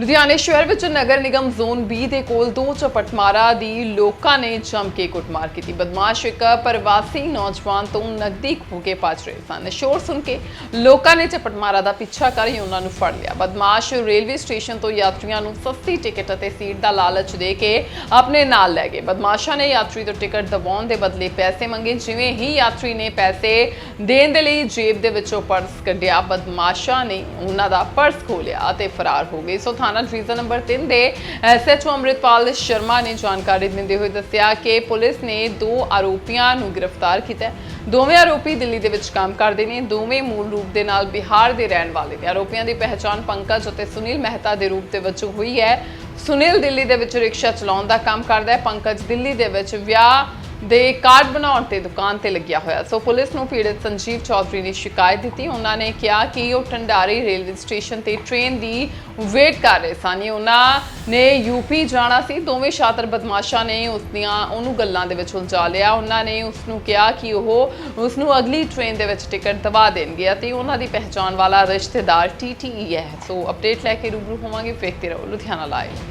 ਲੁਧਿਆਣੇ ਸ਼ਹਿਰ ਵਿੱਚ ਨਗਰ ਨਿਗਮ ਜ਼ੋਨ B ਦੇ ਕੋਲ ਦੋ ਝਪਟਮਾਰਾਂ ਦੀ ਲੋਕਾਂ ਨੇ ਜੰਮ ਕੇ ਕੁੱਟਮਾਰ ਕੀਤੀ। ਬਦਮਾਸ਼ ਇੱਕ ਪ੍ਰਵਾਸੀ ਨੌਜਵਾਨ ਤੋਂ ਨਕਦੀ ਖੋਹ ਕੇ ਭੱਜ ਰਹੇ ਸਨ। ਸ਼ੋਰ ਸੁਣ ਕੇ ਲੋਕਾਂ ਨੇ ਝਪਟਮਾਰਾਂ ਦਾ ਪਿੱਛਾ ਕਰ ਹੀ ਉਹਨਾਂ ਨੂੰ ਫੜ ਲਿਆ। ਬਦਮਾਸ਼ ਰੇਲਵੇ ਸਟੇਸ਼ਨ ਤੋਂ ਯਾਤਰੀਆਂ ਨੂੰ ਸਸਤੀ ਟਿਕਟ ਅਤੇ ਸੀਟ ਦਾ ਲਾਲਚ ਦੇ ਕੇ ਆਪਣੇ ਨਾਲ ਲੈ ਗਏ। ਬਦਮਾਸ਼ਾਂ ਨੇ ਯਾਤਰੀ ਤੋਂ ਟਿਕਟ ਦਿਵਾਉਣ ਦੇ ਬਦਲੇ ਪੈਸੇ ਮੰਗੇ, ਜਿਵੇਂ ਹੀ ਯਾਤਰੀ ਨੇ ਪੈਸੇ ਦੇਣ ਦੇ ਲਈ ਜੇਬ ਦੇ ਵਿੱਚੋਂ ਪਰਸ ਕੱਢਿਆ, ਬਦਮਾਸ਼ਾਂ ਨੇ ਉਹਨਾਂ ਦਾ ਪਰਸ ਖੋਲਿਆ ਅਤੇ ਫਰਾਰ ਹੋ ਗਏ। ਸੋ ਥਾਣਾ ਡਿਵੀਜ਼ਨ ਨੰਬਰ 3 ਦੇ ਐਸਐਚਓ ਅੰਮ੍ਰਿਤਪਾਲ ਸ਼ਰਮਾ ਨੇ ਜਾਣਕਾਰੀ ਦਿੰਦੇ ਹੋਏ ਦੱਸਿਆ ਕਿ ਪੁਲਿਸ ਨੇ ਦੋ ਆਰੋਪੀਆਂ ਨੂੰ ਗ੍ਰਿਫਤਾਰ ਕੀਤਾ ਦੋਵੇਂ ਆਰੋਪੀ ਦਿੱਲੀ ਦੇ ਵਿੱਚ ਕੰਮ ਕਰਦੇ ਨੇ। ਦੋਵੇਂ ਮੂਲ ਰੂਪ ਦੇ ਨਾਲ ਬਿਹਾਰ ਦੇ ਰਹਿਣ ਵਾਲੇ ਨੇ। ਆਰੋਪੀਆਂ ਦੀ ਪਹਿਚਾਣ ਪੰਕਜ ਅਤੇ ਸੁਨੀਲ ਮਹਿਤਾ ਦੇ ਰੂਪ ਦੇ ਵਿੱਚ ਹੋਈ ਹੈ। ਸੁਨੀਲ ਦਿੱਲੀ ਦੇ ਵਿੱਚ ਰਿਕਸ਼ਾ ਚਲਾਉਣ ਦਾ ਕੰਮ ਕਰਦਾ ਹੈ। ਪੰਕਜ ਦਿੱਲੀ ਦੇ ਵਿੱਚ ਵਿਆਹ ਦੇ ਕਾਰਡ ਬਣਾਉਣ ਤੇ ਦੁਕਾਨ ਤੇ ਲੱਗਿਆ ਹੋਇਆ। ਸੋ ਪੁਲਿਸ ਨੂੰ ਪੀੜਤ ਸੰਜੀਵ ਚੌਧਰੀ ਨੇ ਸ਼ਿਕਾਇਤ ਦਿੱਤੀ। ਉਹਨਾਂ ਨੇ ਕਿਹਾ ਕਿ ਉਹ ਟੰਡਾਰੀ ਰੇਲਵੇ ਸਟੇਸ਼ਨ ਤੇ ਟ੍ਰੇਨ ਦੀ ਵੇਟ ਕਰ ਰਹੇ ਸਨ। ਉਹਨਾਂ ਨੇ ਯੂਪੀ ਜਾਣਾ ਸੀ। ਦੋਵੇਂ ਸ਼ਾਤਰ ਬਦਮਾਸ਼ਾਂ ਨੇ ਉਸ ਦੀਆਂ ਉਹਨੂੰ ਗੱਲਾਂ ਦੇ ਵਿੱਚ ਉਲਝਾ ਲਿਆ। ਉਹਨਾਂ ਨੇ ਉਸ ਨੂੰ ਕਿਹਾ ਕਿ ਉਹ ਉਸ ਨੂੰ ਅਗਲੀ ਟ੍ਰੇਨ ਦੇ ਵਿੱਚ ਟਿਕਟ ਦਵਾ ਦੇਣਗੇ ਅਤੇ ਉਹਨਾਂ ਦੀ ਪਹਿਚਾਣ ਵਾਲਾ ਰਿਸ਼ਤੇਦਾਰ ਟੀਟੀਈ ਹੈ। ਸੋ ਅਪਡੇਟ ਲੈ ਕੇ ਰੂਬਰੂ ਹੋਵਾਂਗੇ। ਵੇਖਦੇ ਰਹੋ ਲੁਧਿਆਣਾ ਲਾਈਵ